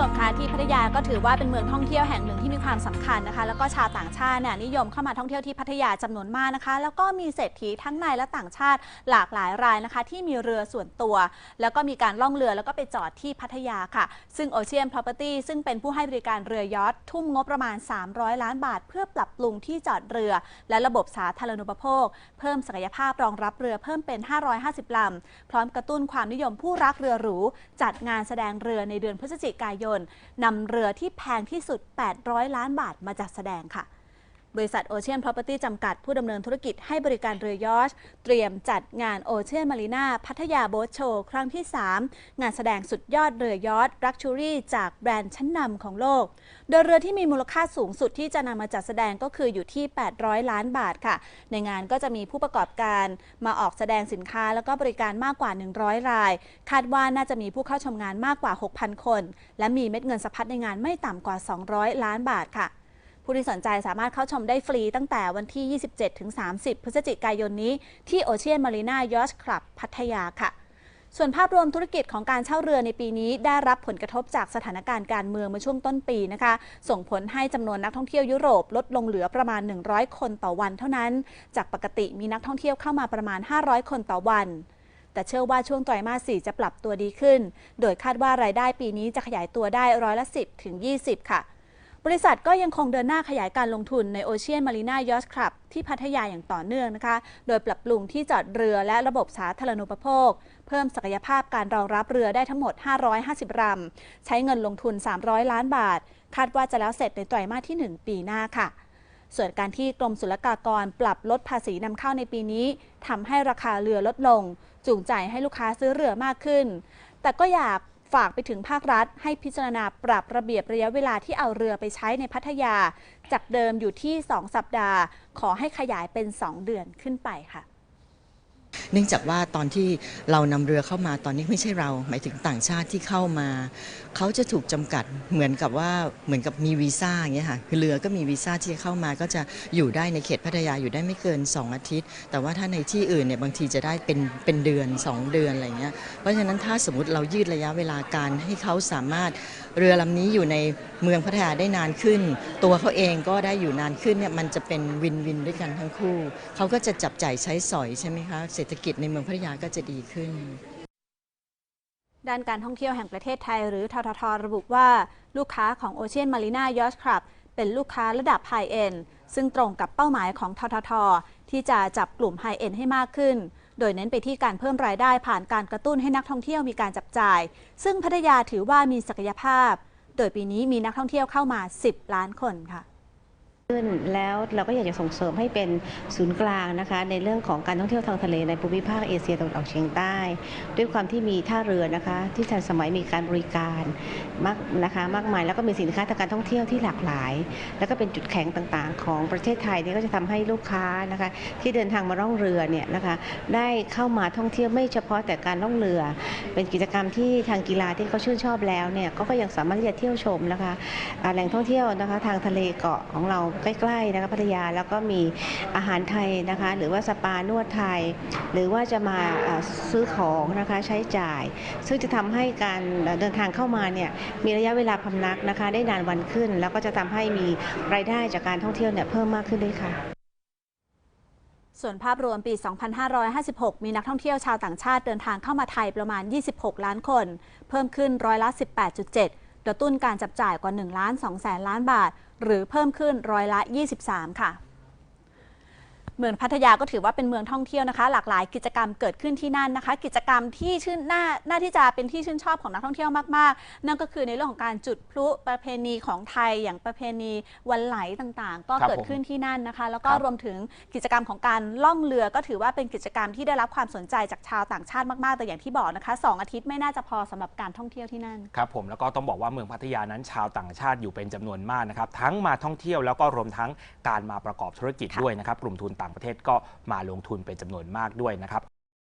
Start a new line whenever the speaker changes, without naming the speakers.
ชมคะที่พัทยาก็ถือว่าเป็นเมืองท่องเที่ยวแห่งหนึ่งที่มีความสำคัญนะคะ แล้วก็ชาวต่างชาติเนี่ยนิยมเข้ามาท่องเที่ยวที่พัทยาจำนวนมากนะคะ แล้วก็มีเศรษฐีทั้งในและต่างชาติหลากหลายรายนะคะ ที่มีเรือส่วนตัว แล้วก็มีการล่องเรือแล้วก็ไปจอดที่พัทยาค่ะ ซึ่ง Ocean Property ซึ่งเป็นผู้ให้บริการเรือยอททุ่มงบประมาณ 300 ล้านบาท เพื่อปรับปรุงที่จอดเรือ และระบบสาธารณูปโภค เพิ่มศักยภาพรองรับเรือเพิ่มเป็น 550ลำพร้อมกระตุ้นความนิยมผู้รักเรือหรูจัดงานแสดงเรือในเดือนพฤศจิกายนนำเรือที่แพงที่สุด 800 ล้านบาทมาจัดแสดงค่ะ บริษัท Ocean Property จำกัดผู้ดำเนินธุรกิจให้บริการเรือยอชเตรียมจัดงาน Ocean Marina พัทยาโบ๊ทโชว์ครั้งที่ 3 งานแสดงสุดยอดเรือยอชรักชูรี่จากแบรนด์ชั้นนำของโลก โดยเรือที่มีมูลค่าสูงสุดที่จะนำมาจัดแสดงก็คืออยู่ที่ 800 ล้านบาทค่ะ ในงานก็จะมีผู้ประกอบการมาออกแสดงสินค้าแล้วก็บริการมากกว่า 100 ราย คาดว่าน่าจะมีผู้เข้าชมงานมากกว่า 6,000 คน และมีเม็ดเงินสะพัดในงานไม่ต่ำกว่า 200 ล้านบาทค่ะ ผู้ที่สนใจสามารถเข้าชมได้ฟรีตั้งแต่วันที่ 27-30 พฤศจิกายนนี้ ที่โอเชียนมารีนายอชคลับพัทยาค่ะส่วนภาพรวมธุรกิจของการเช่าเรือในปีนี้ได้รับผลกระทบจากสถานการณ์การเมืองเมื่อช่วงต้นปีนะคะ ส่งผลให้จำนวนนักท่องเที่ยวยุโรปลดลงเหลือประมาณ 100 คนต่อวันเท่านั้น จากปกติมีนักท่องเที่ยวเข้ามาประมาณ 500 คนต่อวัน แต่เชื่อว่าช่วงไตรมาส 4 จะปรับตัวดีขึ้น โดยคาดว่ารายได้ปีนี้จะขยายตัวได้ร้อยละ 10 ถึง 20 ค่ะ บริษัทก็ยังคงเดินหน้าขยายการลงทุนใน Ocean Marina Yacht Club ที่พัทยาอย่างต่อเนื่องนะคะ โดยปรับปรุงที่จอดเรือและระบบสาธารณูปโภค เพิ่มศักยภาพการรองรับเรือได้ทั้งหมด 550ลำใช้เงินลงทุน 300 ล้านบาท คาดว่าจะแล้วเสร็จในไตรมาสที่ 1 ปีหน้าค่ะ ส่วนการที่กรมศุลกากรปรับลดภาษีนำเข้าในปีนี้ทำให้ราคาเรือลดลง จูงใจให้ลูกค้าซื้อเรือมากขึ้น แต่ก็อยาก ฝากไปถึงภาครัฐ ให้พิจารณาปรับระเบียบระยะเวลาที่เอาเรือไปใช้ในพัทยา จากเดิมอยู่ที่ 2 สัปดาห์ ขอให้ขยายเป็น 2 เดือนขึ้นไปค่ะ
เนื่องจากว่าตอนที่เรานำเรือเข้ามาตอนนี้ไม่ใช่เรา หมายถึงต่างชาติที่เข้ามา เขาจะถูกจำกัดเหมือนกับว่าเหมือนกับมีวีซ่าอย่างเงี้ยค่ะคือเรือก็มีวีซ่าที่เข้ามาก็จะอยู่ได้ในเขตพัทยาอยู่ได้ไม่เกิน 2 อาทิตย์ แต่ว่าถ้าในที่อื่นเนี่ยบางทีจะได้เป็นเป็นเดือน 2 เดือนอะไรเงี้ยเพราะฉะนั้นถ้าสมมติเรายืดระยะเวลาการให้เขาสามารถเรือลำนี้อยู่ในเมืองพัทยาได้นานขึ้น ตัวเขาเองก็ได้อยู่นานขึ้นเนี่ยมันจะเป็นวินวินด้วยกันทั้งคู่ เขาก็จะจับจ่ายใช้สอยใช่ไหมคะเศรษฐกิจในเมืองพัทยาก็จะดีขึ้น
ด้านการท่องเที่ยวแห่งประเทศไทย หรือทททระบุว่า ลูกค้าของ Ocean Marina Yacht Club เป็นลูกค้าระดับไฮเอ็นซึ่งตรงกับเป้าหมายของททท ที่จะจับกลุ่มไฮเอ็นให้มากขึ้น โดยเน้นไปที่การเพิ่มรายได้ผ่านการกระตุ้นให้นักท่องเที่ยวมีการจับจ่าย ซึ่งพัทยาถือว่ามีศักยภาพ โดยปีนี้มีนักท่องเที่ยวเข้ามา 10 ล้านคนค่ะ
ขึ้น แล้วเราก็อยากจะส่งเสริมให้เป็นศูนย์กลางนะคะ ในเรื่องของการท่องเที่ยวทางทะเลในภูมิภาคเอเชียตะวันออกเฉียงใต้ ด้วยความที่มีท่าเรือนะคะ ที่ทันสมัยมีการบริการมากนะคะมากมายแล้วก็มีสินค้าทางการท่องเที่ยวที่หลากหลาย แล้วก็เป็นจุดแข็งต่างๆ ของประเทศไทยนี่ก็จะทำให้ลูกค้านะคะ ที่เดินทางมาล่องเรือเนี่ยนะคะ ได้เข้ามาท่องเที่ยวไม่เฉพาะแต่การล่องเรือ เป็นกิจกรรมที่ทางกีฬาที่เขาชื่นชอบแล้วเนี่ยก็ยังสามารถที่จะเที่ยวชมนะคะแหล่งท่องเที่ยวนะคะ ทางทะเลเกาะของเราใกล้ๆนะคะพัทยาแล้วก็มีอาหารไทยนะคะ หรือว่าสปานวดไทย หรือว่าจะมาซื้อของนะคะใช้จ่าย ซึ่งจะทำให้การเดินทางเข้ามาเนี่ยมีระยะเวลาพำนักนะคะ ได้นานวันขึ้น แล้วก็จะทำให้มีรายได้จากการท่องเที่ยวเนี่ยเพิ่มมากขึ้นด้วยค่ะ
ส่วนภาพรวมปี 2556 มีนักท่องเที่ยวชาวต่างชาติเดินทางเข้ามาไทยประมาณ 26 ล้านคน เพิ่มขึ้นร้อยละ 18.7 กระตุ้นการจับจ่ายกว่า 1 ล้าน2แสนล้านบาท หรือเพิ่มขึ้นร้อยละ 23 ค่ะ เมืองพัทยาก็ถือว่าเป็นเมืองท่องเที่ยวนะคะ หลากหลายกิจกรรมเกิดขึ้นที่นั่นนะคะ กิจกรรมที่ชื่นหน้าหน้าที่จะเป็นที่ชื่นชอบของนักท่องเที่ยวมากๆ นั่นก็คือในเรื่องของการจุดพลุประเพณีของไทยอย่างประเพณีวันไหลต่างๆ ก็
ครับ
เกิด
ผม
ขึ้นที่นั่นนะคะ แล้วก็
ครับ
รวมถึงกิจกรรมของการล่องเรือก็ถือว่าเป็นกิจกรรมที่ได้รับความสนใจจากชาวต่างชาติมากๆแต่อย่างที่บอกนะคะสองอาทิตย์ไม่น่าจะพอสำหรับการท่องเที่ยวที่นั่น
ครับผมแล้วก็ต้องบอกว่าเมืองพัทยานั้นชาวต่างชาติอยู่เป็นจำนวนมากนะครับทั้งมาท่องเที่ยวแล้วก็รวมทั้งการมาประกอบธุรกิจ
ค่ะ
ด้วยนะครับกลุ่มทุนต่างประเทศก็มาลงทุนเป็นจำนวนมากด้วยนะครับ